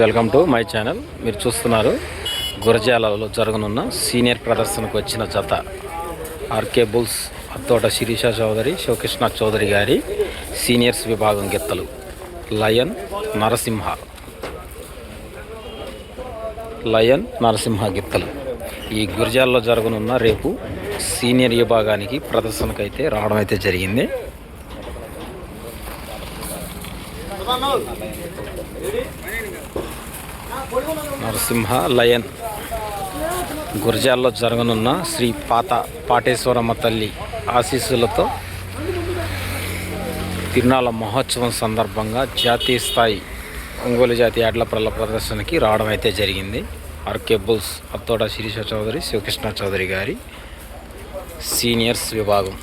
Welcome to my channel మీరు చూస్తున్నారు గురజాలలో జరగనున్న సీనియర్ ప్రదర్శనకు వచ్చిన జత. ఆర్కే బుల్స్ అత్తోట శిరీష చౌదరి శివకృష్ణ చౌదరి గారి సీనియర్స్ విభాగం గిత్తలు. లయన్ నరసింహ. లయన్ నరసింహ గిత్తలు. ఈ గురజాలలో జరగనున్న రేపు సీనియర్ విభాగానికి ప్రదర్శనకైతే రావడం అయితే జరిగింది. నరసింహ లయన్. గురజాల్లో జరగనున్న శ్రీ పాత పాటేశ్వరమ్మ తల్లి ఆశీస్సులతో తిరునాళ్ళ మహోత్సవం సందర్భంగా జాతీయ స్థాయి ఒంగోలు జాతి యాడ్ల ప్రల ప్రదర్శనకి రావడం అయితే జరిగింది. ఆర్కే బుల్స్ అత్తోడ శిరీష చౌదరి శివకృష్ణ చౌదరి గారి సీనియర్స్ విభాగం.